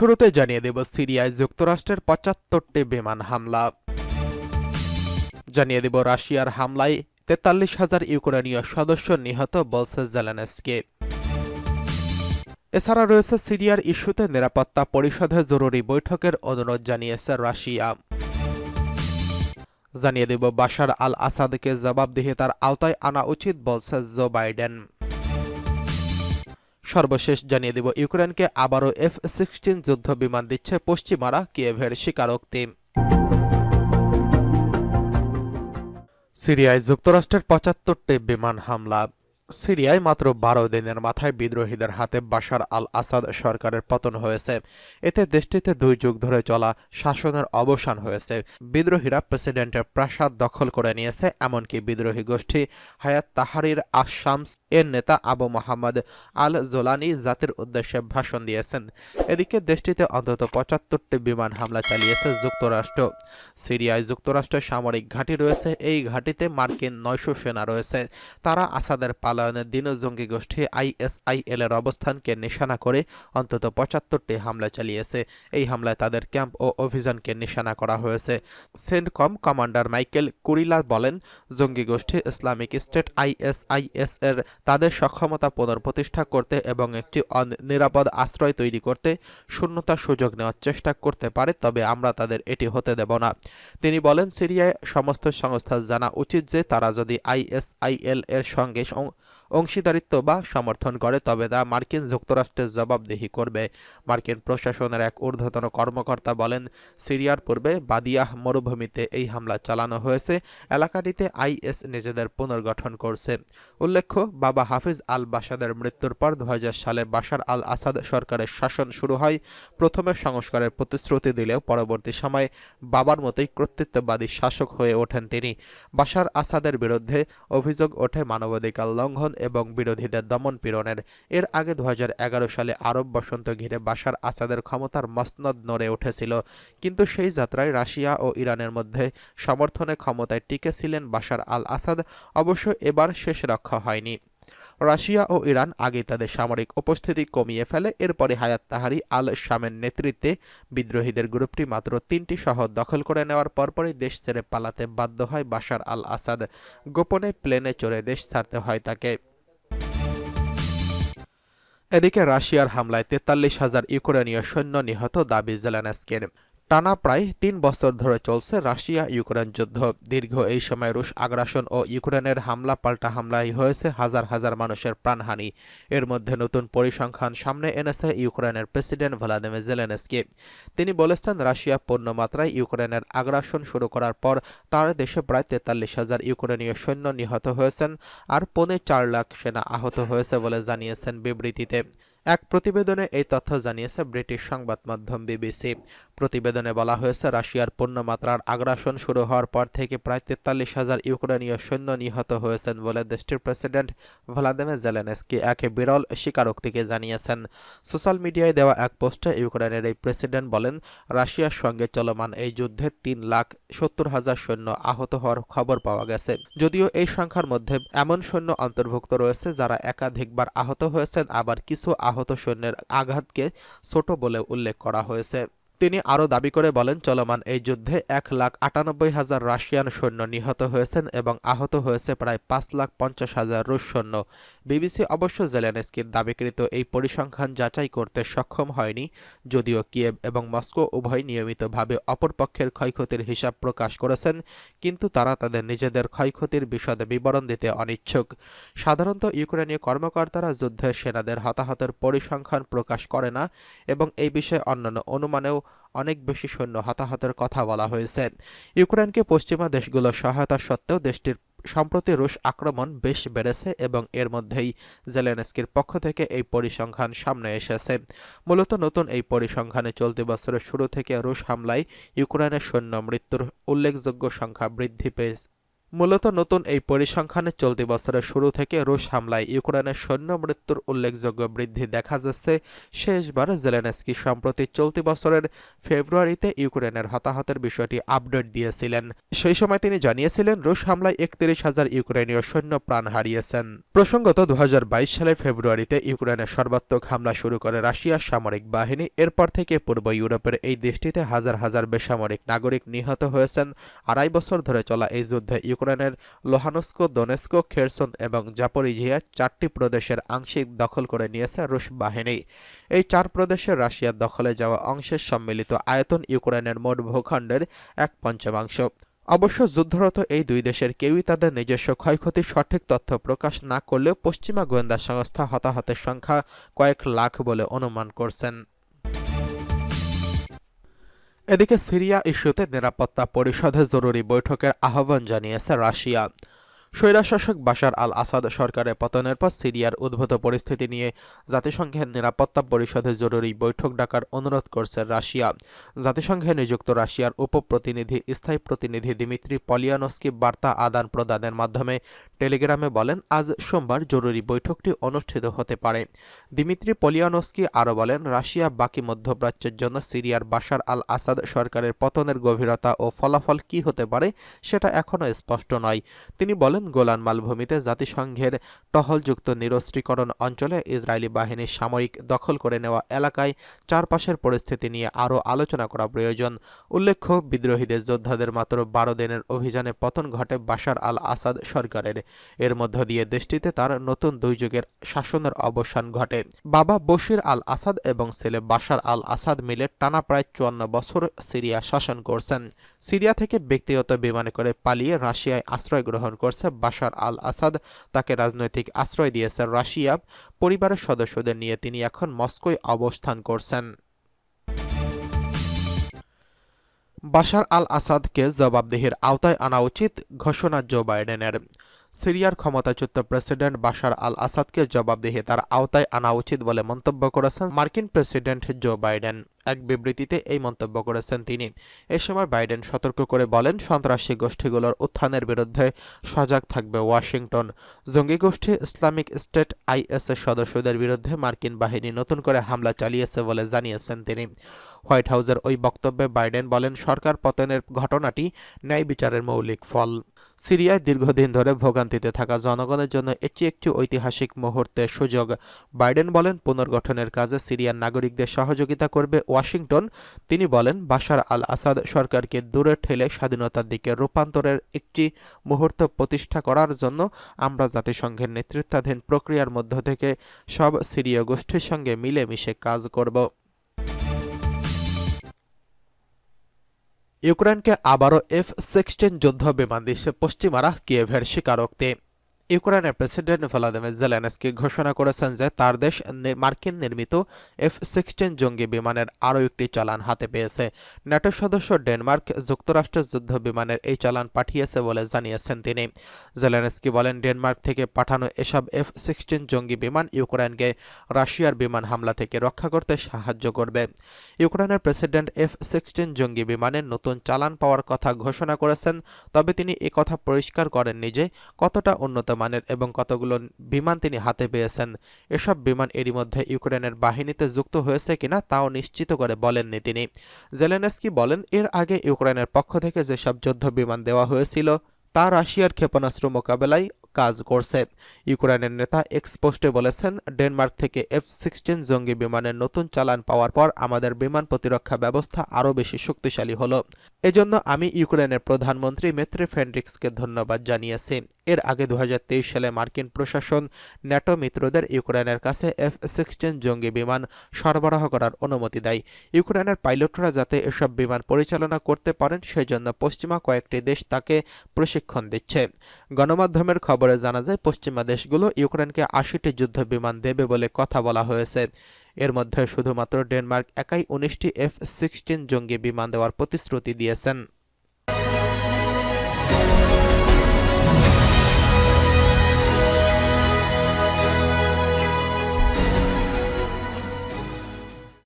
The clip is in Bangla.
শুরুতে জানিয়ে দেব সিরিয়ায় যুক্তরাষ্ট্রের পঁচাত্তরটি বিমান হামলা। জানিয়ে দেব রাশিয়ার হামলায় তেতাল্লিশ হাজার ইউক্রেনীয় সদস্য নিহত বলছে জেলেনস্কি। এছাড়া রয়েছে সিরিয়ার ইস্যুতে নিরাপত্তা পরিষদে জরুরি বৈঠকের অনুরোধ জানিয়েছে রাশিয়া। জানিয়ে দেব বাশার আল আসাদকে জবাবদিহিতার আওতায় আনা উচিত বলছে জো বাইডেন। সর্বশেষ জানিয়ে দেব, ইউক্রেনকে আবারও এফ সিক্সটিন যুদ্ধ বিমান দিচ্ছে পশ্চিমারা কিয়েভের স্বীকারোক্তি। সিরিয়ায় যুক্তরাষ্ট্রের পঁচাত্তরটি বিমান হামলা। সিরিয়ায় মাত্র বারো দিনের মাথায় বিদ্রোহীদের হাতে বাশার আল আসাদ সরকারের পতন হয়েছে। এতে দেশটিতে দুই যুগ ধরে চলা শাসনের অবসান হয়েছে। বিদ্রোহীরা প্রেসিডেন্টের প্রাসাদ দখল করে নিয়েছে, এমনকি বিদ্রোহী গোষ্ঠী হায়াত তাহারির আশামস এর নেতা আবু মোহাম্মদ আল জোলানি জাতির উদ্দেশ্যে ভাষণ দিয়েছেন। এদিকে দেশটিতে অন্তত পঁচাত্তরটি বিমান হামলা চালিয়েছে যুক্তরাষ্ট্র। সিরিয়ায় যুক্তরাষ্ট্রের সামরিক ঘাঁটি রয়েছে, এই ঘাঁটিতে মার্কিন নয়শো সেনা রয়েছে। তারা আসাদের পালায়নের দিন জঙ্গি গোষ্ঠী আইএসআইএল এর অবস্থানকে নিশানা করে অন্তত পঁচাত্তরটি হামলা চালিয়েছে। এই হামলায় তাদের ক্যাম্প ও অভিযানকে নিশানা করা হয়েছে। সেন্টকম কমান্ডার মাইকেল কুরিলা বলেন, জঙ্গি গোষ্ঠী ইসলামিক স্টেট আইএসআইএস এর তাদের সক্ষমতা পুনঃপ্রতিষ্ঠা করতে এবং একটি নিরাপদ আশ্রয় তৈরি করতে শূন্যতার সুযোগ নেওয়ার চেষ্টা করতে পারে, তবে আমরা তাদের এটি হতে দেব না। তিনি বলেন, সিরিয়ায় সমস্ত সংস্থা জানা উচিত যে তারা যদি আইএসআইএল এর সঙ্গে অংশীদারিত্ব বা সমর্থন করে তবে তা মার্কিন যুক্তরাষ্ট্রের জবাবদিহি করবে। মার্কিন প্রশাসনের এক ঊর্ধ্বতন কর্মকর্তা বলেন, সিরিয়ার পূর্বে বাদিয়াহ মরুভূমিতে এই হামলা চালানো হয়েছে। এলাকাটিতে আইএস নিজেদের পুনর্গঠন করছে। উল্লেখ্য, বাবা হাফিজ আল বাসাদের মৃত্যুর পর দু হাজার সালে বাশার আল আসাদ সরকারের শাসন শুরু হয়। প্রথমে সংস্কারের প্রতিশ্রুতি দিলেও পরবর্তী সময়ে বাবার মতোই কর্তৃত্ববাদী শাসক হয়ে ওঠেন তিনি। বাশার আসাদের বিরুদ্ধে অভিযোগ ওঠে মানবাধিকার লঙ্ঘন এবং বিরোধীদের দমন পীড়নের। এর আগে দু হাজার এগারো সালে আরব বসন্ত ঘিরে বাসার আসাদের ক্ষমতার মসনদ নড়ে উঠেছিল। কিন্তু সেই যাত্রায় রাশিয়া ও ইরানের মধ্যে সমর্থনে ক্ষমতায় টিকেছিলেন বাসার আল আসাদ অবশ্য এবার শেষ রক্ষা হয়নি। রাশিয়া ও ইরান আগে তাদের সামরিক উপস্থিতি কমিয়ে ফেলে, এরপরে হায়াত তাহারি আল শামের নেতৃত্বে বিদ্রোহীদের গ্রুপটি মাত্র তিনটি শহর দখল করে নেওয়ার পরপরই দেশ ছেড়ে পালাতে বাধ্য হয় বাশার আল আসাদ গোপনে প্লেনে চড়ে দেশ ছাড়তে হয় তাকে। এদিকে রাশিয়ার হামলায় তেতাল্লিশ হাজার ইউক্রেনীয় সৈন্য নিহত দাবি জেলেনস্কির। টানা প্রায় তিন বছর ধরে চলছে রাশিয়া ইউক্রেন যুদ্ধ। দীর্ঘ এই সময় রুশ আগ্রাসন ও ইউক্রেনের হামলা, পাল্টা হামলায় হয়েছে হাজার হাজার মানুষের প্রাণহানি। এর মধ্যে নতুন পরিসংখ্যান সামনে এনেছে ইউক্রেনের প্রেসিডেন্ট ভ্লাদিমির জেলেনস্কি। তিনি বলেছেন, রাশিয়া পূর্ণমাত্রায় ইউক্রেনের আগ্রাসন শুরু করার পর তার দেশে প্রায় তেতাল্লিশ হাজার ইউক্রেনীয় সৈন্য নিহত হয়েছেন আর পৌনে চার লাখ সেনা আহত হয়েছে বলে জানিয়েছেন বিবৃতিতে। এক প্রতিবেদনে এই তথ্য জানিয়েছে ব্রিটিশ সংবাদ মাধ্যম বিবিসি। প্রতিবেদনে বলা হয়েছে, রাশিয়ার পূর্ণমাত্রার আগ্রাসন শুরু হওয়ার পর থেকে প্রায় তেতাল্লিশ হাজার ইউক্রেনীয় সৈন্য নিহত হয়েছেন বলে দেশটির প্রেসিডেন্ট ভ্লাদিমির জেলেনস্কি এক বিরল স্বীকারোক্তিকে জানিয়েছেন। সোশ্যাল মিডিয়ায় দেওয়া এক পোস্টে ইউক্রেনের এই প্রেসিডেন্ট বলেন, রাশিয়ার সঙ্গে চলমান এই যুদ্ধে তিন লাখ সত্তর হাজার সৈন্য আহত হওয়ার খবর পাওয়া গেছে। যদিও এই সংখ্যার মধ্যে এমন সৈন্য অন্তর্ভুক্ত রয়েছে যারা একাধিকবার আহত হয়েছেন, আবার কিছু আহত সৈন্যের আঘাতকে ছোট বলে উল্লেখ করা হয়েছে। তিনি আরও দাবি করে বলেন, চলমান এই যুদ্ধে এক লাখ আটানব্বই হাজার রাশিয়ান সৈন্য নিহত হয়েছেন এবং আহত হয়েছে প্রায় পাঁচ লাখ পঞ্চাশ হাজার রুশ সৈন্য। বিবিসি অবশ্য জেলেনস্কির দাবিকৃত এই পরিসংখ্যান যাচাই করতে সক্ষম হয়নি, যদিও কিয়েভ এবং মস্কো উভয় নিয়মিতভাবে অপরপক্ষের ক্ষয়ক্ষতির হিসাব প্রকাশ করেছেন, কিন্তু তারা তাদের নিজেদের ক্ষয়ক্ষতির বিশদে বিবরণ দিতে অনিচ্ছুক। সাধারণত ইউক্রেনীয় কর্মকর্তারা যুদ্ধে সেনাদের হতাহতের পরিসংখ্যান প্রকাশ করে না এবং এই বিষয়ে অন্যান্য অনুমানেও অনেক বেশি সৈন্য হতাহতের কথা বলা হয়েছে। ইউক্রেনকে পশ্চিমা দেশগুলোর সহায়তা সত্ত্বেও দেশটির সম্প্রতি রুশ আক্রমণ বেশ বেড়েছে এবং এর মধ্যেই জেলেনস্কির পক্ষ থেকে এই পরিসংখ্যান সামনে এসেছে। মূলত নতুন এই পরিসংখ্যানে চলতি বছরের শুরু থেকে রুশ হামলায় ইউক্রেনের সৈন্য মৃত্যুর উল্লেখযোগ্য সংখ্যা বৃদ্ধি পেয়ে মূলত নতুন এই পরিসংখ্যানে চলতি বছরের শুরু থেকে রুশ হামলায় ইউক্রেনের সৈন্য মৃত্যুর উল্লেখযোগ্য বৃদ্ধি দেখা যাচ্ছে। শেষবার জেলেনস্কি সম্প্রতি চলতি বছরের ফেব্রুয়ারিতে ইউক্রেনের হতাহতের বিষয়টি আপডেট দিয়েছিলেন। সেই সময় তিনি জানিয়েছিলেন, রুশ হামলায় একত্রিশ হাজার ইউক্রেনীয় সৈন্য প্রাণ হারিয়েছেন। প্রসঙ্গত দু হাজার বাইশ সালের ফেব্রুয়ারিতে ইউক্রেনের সর্বাত্মক হামলা শুরু করে রাশিয়ার সামরিক বাহিনী। এরপর থেকে পূর্ব ইউরোপের এই দেশটিতে হাজার হাজার বেসামরিক নাগরিক নিহত হয়েছেন। আড়াই বছর ধরে চলা এই যুদ্ধে ইউক্রেনের লোহানস্কো, দোনেস্কো, খেরসন এবং জাপরিঝিয়া চারটি প্রদেশের আংশিক দখল করে নিয়েছে রুশ বাহিনী। এই চার প্রদেশের রাশিয়ার দখলে যাওয়া অংশের সম্মিলিত আয়তন ইউক্রেনের মোট ভূখণ্ডের এক পঞ্চমাংশ। অবশ্য যুদ্ধরত এই দুই দেশের কেউই তাদের নিজস্ব ক্ষয়ক্ষতির সঠিক তথ্য প্রকাশ না করলেও পশ্চিমা গোয়েন্দা সংস্থা হতাহতের সংখ্যা কয়েক লাখ বলে অনুমান করছেন। এদিকে সিরিয়া ইস্যুতে নিরাপত্তা পরিষদে জরুরি বৈঠকের আহ্বান জানিয়েছে রাশিয়া। স্বৈরাশাসক বাশার আল আসাদ সরকারের পতনের পর সিরিয়ার উদ্ভূত পরিস্থিতি নিয়ে জাতিসংঘের নিরাপত্তা পরিষদে জরুরি বৈঠক ডাকার অনুরোধ করছে রাশিয়া। জাতিসংঘে নিযুক্ত রাশিয়ার উপপ্রতিনিধি, স্থায়ী প্রতিনিধি দিমিত্রি পলিয়ানস্কি বার্তা আদান প্রদানের মাধ্যমে টেলিগ্রামে বলেন, আজ সোমবার জরুরি বৈঠকটি অনুষ্ঠিত হতে পারে। দিমিত্রি পলিয়ানস্কি আরও বলেন, রাশিয়া বাকি মধ্যপ্রাচ্যের জন্য সিরিয়ার বাশার আল আসাদ সরকারের পতনের গভীরতা ও ফলাফল কি হতে পারে সেটা এখনও স্পষ্ট নয়। তিনি বলেন গোলান মালভূমিতে জাতিসংঘের টহলযুক্ত নিরস্ত্রীকরণ অঞ্চলে ইসরায়েলি বাহিনীর সামরিক দখল করে নেওয়া এলাকায় চারপাশের পরিস্থিতি নিয়ে আরও আলোচনা করা প্রয়োজন। উল্লেখ্য, বিদ্রোহীদের যোদ্ধাদের মাত্র বারো দিনের অভিযানে পতন ঘটে বাশার আল আসাদ সরকারের। এর মধ্য দিয়ে দেশটিতে তার নতুন দুই যুগের শাসনের অবসান ঘটে। বাবা বশির আল আসাদ এবং ছেলে বাশার আল আসাদ মিলে টানা প্রায় চুয়ান্ন বছর সিরিয়া শাসন করছেন। সিরিয়া থেকে ব্যক্তিগত বিমানে করে পালিয়ে রাশিয়ায় আশ্রয় গ্রহণ করছে বাশার আল আসাদ তাকে রাজনৈতিক আশ্রয় দিয়েছে রাশিয়া। পরিবারের সদস্যদের নিয়ে তিনি এখন মস্কোয় অবস্থান করছেন। বাশার আল আসাদকে জবাবদিহির আওতায় আনা উচিত ঘোষণা জো বাইডেনের। সিরিয়ার ক্ষমতাচ্যুত প্রেসিডেন্ট বাশার আল আসাদকে জবাবদিহি তার আওতায় আনা উচিত বলে মন্তব্য করেছেন মার্কিন প্রেসিডেন্ট জো বাইডেন। এক বিবৃতিতে এই মন্তব্য করেছেন তিনি। এ সময় বাইডেন সতর্ক করে বলেন, সন্ত্রাসী গোষ্ঠীগুলোর উত্থানের বিরুদ্ধে সজাগ থাকবে ওয়াশিংটন। জঙ্গি গোষ্ঠী ইসলামিক স্টেট আইএসের সদস্যদের বিরুদ্ধে মার্কিন বাহিনী নতুন করে হামলা চালিয়েছে বলে জানিয়েছেন তিনি। হোয়াইট হাউসের ওই বক্তব্যে বাইডেন বলেন, সরকার পতনের ঘটনাটি ন্যায় বিচারের মৌলিক ফল। সিরিয়ায় দীর্ঘদিন ধরে ভোগান্তিতে থাকা জনগণের জন্য এটি একটি ঐতিহাসিক মুহূর্তের সুযোগ। বাইডেন বলেন, পুনর্গঠনের কাজে সিরিয়ার নাগরিকদের সহযোগিতা করবে ওয়াশিংটন, তিনি বলেন, বাশার আল আসাদ সরকারকে দূরে ঠেলে স্বাধীনতার দিকে রূপান্তরের একটি মুহূর্ত প্রতিষ্ঠা করার জন্য আমরা জাতিসংঘের নেতৃত্বাধীন প্রক্রিয়ার মধ্য থেকে সব সিরীয় গোষ্ঠীর সঙ্গে মিলেমিশে কাজ করব। ইউক্রেনকে আবারও এফ সিক্সটিন যুদ্ধ বিমান দিচ্ছে পশ্চিমারা কিয়েভের স্বীকারোক্তি। ইউক্রেনের প্রেসিডেন্ট ভলাদিমির জেলেনস্কি ঘোষণা করেছেন যে তার দেশ মার্কিন নির্মিত এফ সিক্সটিন জঙ্গি বিমানের আরও একটি চালান হাতে পেয়েছে। ন্যাটো সদস্য ডেনমার্ক যুক্তরাষ্ট্রের যুদ্ধ বিমানের এই চালান পাঠিয়েছে বলে জানিয়েছেন তিনি। জেলেনস্কি বলেন, ডেনমার্ক থেকে পাঠানো এসব এফ সিক্সটিন জঙ্গি বিমান ইউক্রেনকে রাশিয়ার বিমান হামলা থেকে রক্ষা করতে সাহায্য করবে। ইউক্রেনের প্রেসিডেন্ট এফ সিক্সটিন জঙ্গি বিমানের নতুন চালান পাওয়ার কথা ঘোষণা করেছেন, তবে তিনি কথা পরিষ্কার করেননি যে কতটা উন্নত মানের এবং কতগুলো বিমান তিনি হাতে পেয়েছেন। এসব বিমান এরই মধ্যে ইউক্রেনের বাহিনীতে যুক্ত হয়েছে কিনা তাও নিশ্চিত করে বলেননি তিনি। জেলেনস্কি বলেন, এর আগে ইউক্রেনের পক্ষ থেকে যেসব যুদ্ধ বিমান দেওয়া হয়েছিল, তা রাশিয়ার ক্ষেপণাস্ত্র মোকাবেলায় কাজ করছে। ইউক্রেনের নেতা এক্সপোস্টে বলেছেন, ডেনমার্ক থেকে এফ সিক্সটিন জঙ্গি বিমানের নতুন চালান পাওয়ার পর আমাদের বিমান প্রতিরক্ষা ব্যবস্থা আরও বেশি শক্তিশালী হল। এজন্য আমি ইউক্রেনের প্রধানমন্ত্রী মেত্রে ফেন্ড্রিক্সকে ধন্যবাদ জানিয়েছি। এর আগে দু হাজার তেইশ সালে মার্কিন প্রশাসন ন্যাটো মিত্রদের ইউক্রেনের কাছে এফ সিক্সটিন জঙ্গি বিমান সরবরাহ করার অনুমতি দেয়। ইউক্রেনের পাইলটরা যাতে এসব বিমান পরিচালনা করতে পারেন, সেজন্য পশ্চিমা কয়েকটি দেশ তাকে প্রশিক্ষণ দিচ্ছে। গণমাধ্যমের খবরে জানা যায়, পশ্চিমা দেশগুলো ইউক্রেনকে আশিটি যুদ্ধ বিমান দেবে বলে কথা বলা হয়েছে। এর মধ্যে শুধুমাত্র ডেনমার্ক একাই উনিশটি এফ সিক্সটিন জঙ্গি বিমান দেওয়ার প্রতিশ্রুতি দিয়েছেন।